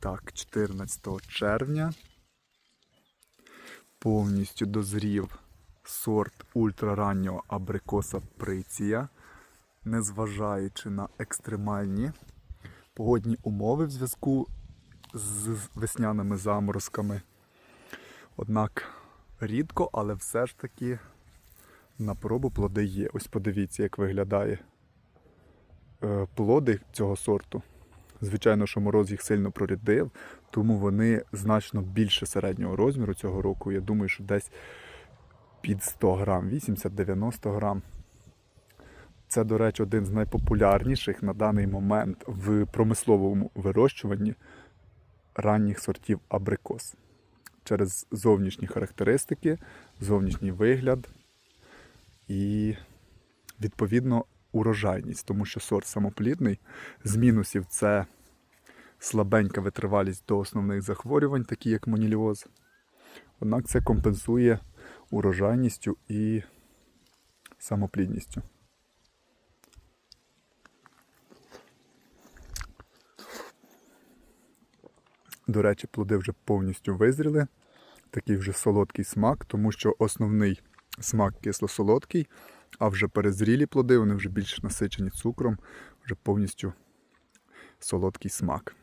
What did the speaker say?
Так, 14 червня повністю дозрів сорт ультрараннього абрикоса Приція, незважаючи на екстремальні погодні умови в зв'язку з весняними заморозками. Однак рідко, але все ж таки на пробу плоди є. Ось подивіться, як виглядає е, плоди цього сорту. Звичайно, що мороз їх сильно прорядив, тому вони значно більше середнього розміру цього року. Я думаю, що десь під 100 грам, 80-90 грам. Це, до речі, один з найпопулярніших на даний момент в промисловому вирощуванні ранніх сортів абрикос. Через зовнішні характеристики, зовнішній вигляд і, відповідно, урожайність, тому що сорт самоплідний. З мінусів це слабенька витривалість до основних захворювань, такі як моніліоз. Однак це компенсує урожайністю і самоплідністю. До речі, плоди вже повністю визріли. Такий вже солодкий смак, тому що основний смак кисло-солодкий, а вже перезрілі плоди, вони вже більш насичені цукром, вже повністю солодкий смак.